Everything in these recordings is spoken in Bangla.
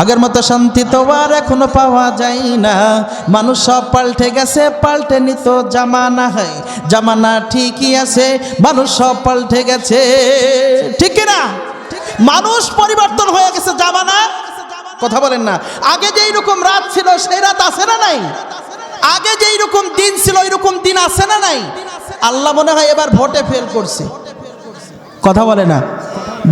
আগের মতো শান্তি তো আর এখনও পাওয়া যায় না। মানুষ সব পাল্টে গেছে, পাল্টে নিত জামানা হয়। জামানা ঠিকই আছে, মানুষ সব পাল্টে গেছে। ঠিক না মানুষ পরিবর্তন হয়ে গেছে জামানা। কথা বলেন না। আগে যেই রকম রাত ছিল, সেই রাত আছে না নাই? আগে যেই রকম দিন ছিল, ওই রকম দিন আছে না নাই? আল্লাহ মনে হয় এবার ভোটে ফেল করছে। কথা বলে না।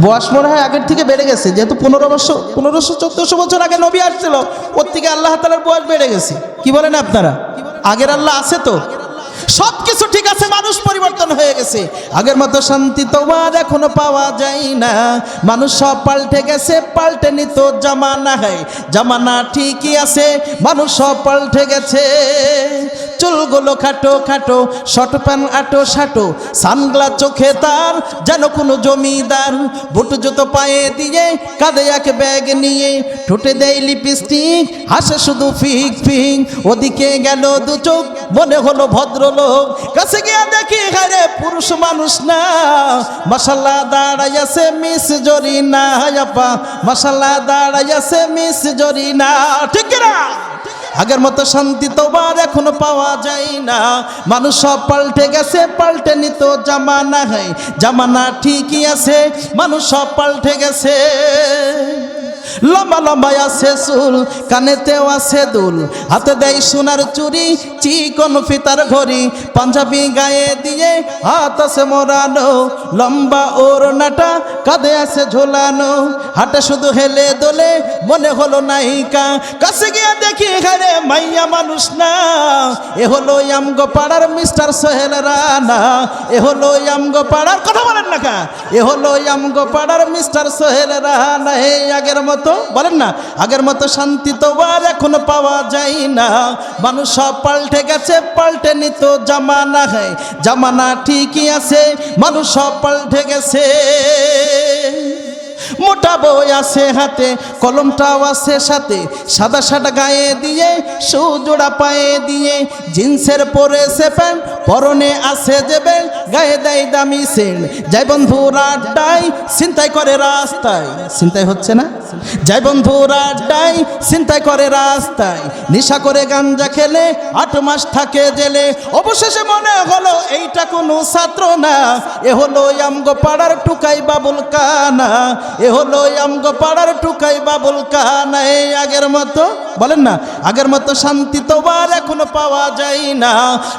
বয়স মনে হয় আগের থেকে বেড়ে গেছে। যেহেতু পনেরো বছর পনেরোশো চোদ্দশো বছর আগে নবী আসছিল, ওর থেকে আল্লাহ তালার বয়স বেড়ে গেছে। কি বলেন আপনারা? আগের আল্লাহ আছে তো? সব কিছু ঠিক আছে, মানুষ পরিবর্তন হয়ে গেছে। আগের মতো শান্তি তোমার এখনও পাওয়া যায় না। মানুষ সব পাল্টে গেছে, পাল্টে নিত জামানা হয় জামানা ঠিকই আছে, মানুষ সব পাল্টে গেছে। চুলগুলো খাটো খাটো, শর্ট প্যান্ট আটো সাটো সানগ্লা চোখে তার যেন কোনো জমিদার বুট জুতো পায়ে দিয়ে কাঁধে এক ব্যাগ নিয়ে ঠোঁটে দেয় লিপস্টিক, হাসে শুধু ফিক ফিক, ওদিকে গেল দু চোখ, মনে হলো ভদ্রলোক, কাছে গিয়ে দেখি হারে পুরুষ মানুষ না মশাল্লা দাঁড়াইয়াছে মিস জরি জরিনা আপা মশাল্লা দাঁড়াইয়াছে মিস জরিনা, ঠিক না আগের মতো শান্তি তো আর এখনও পাওয়া যায় না। মানুষ সব পাল্টে গেছে, পাল্টে নিত জামানা হয় জামানা ঠিকই আছে, মানুষ সব পাল্টে গেছে। লম্বা লম্বা আছে চুল, কানেতেও আছে দুল। হাতে দেয় সোনার চুরি, চিকন ফিতার ঘড়ি, পাঞ্জাবি গায়ে দিয়ে হাত আছে মোড়ানো। লম্বা ওর নাটা কাঁধে আছে ঝোলানো। হাটে শুধু হেলে দোলে মনে হলো নায়িকা। কাছে গিয়ে দেখি ঘরে মাইয়া মানুষ না, এ হলো আমগো পাড়ার মিস্টার সোহেল রানা, এ হলো আমগো পাড়ার, কথা বলেন না কা? এ হলো আমগো পাড়ার মিস্টার সোহেল রানা হে আগের মতো, বলেন না, আগের মতো শান্তি তো আর এখনও পাওয়া যায় না। মানুষ সব পাল্টে গেছে, পাল্টে নিত জামানা হয় জামানা ঠিকই আছে, মানুষ সব পাল্টে গেছে। মোটা বই আছে হাতে কলমটাও আছে সাথে, সাদা সাদা গায়ে দিয়ে সুজোড়া পায়ে দিয়ে, জিন্সের পরে সে প্যান্ট, পরনে আছে যে বেল গায়ে দেয় দামি সেন্ট। যাই বন্ধু আড্ডাই চিন্তাই করে রাস্তায় চিন্তাই হচ্ছে না? যাই বন্ধু আড্ডাই চিন্তাই করে রাস্তায়, নিশা করে গাঞ্জা খেলে, আট মাস থাকে জেলে। অবশেষে মনে হলো, এইটা কোনো ছাত্র না। এ হলো আমগো পাড়ার টুকাই বাবুল কানা। এ হলো আমগো পাড়ার টুকাই বাবুল কানা আগের মতো, বলেন না, আগের মতো শান্তি তো আর এখনও পাওয়া যায় না।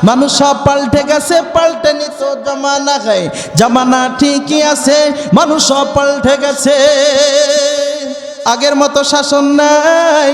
মানুষ সব পাল্টে গেছে, পাল্টে নিত জমানা খায় জমানা ঠিকই আছে, মানুষ সব পাল্টে গেছে। আগের মতো শাসন নাই।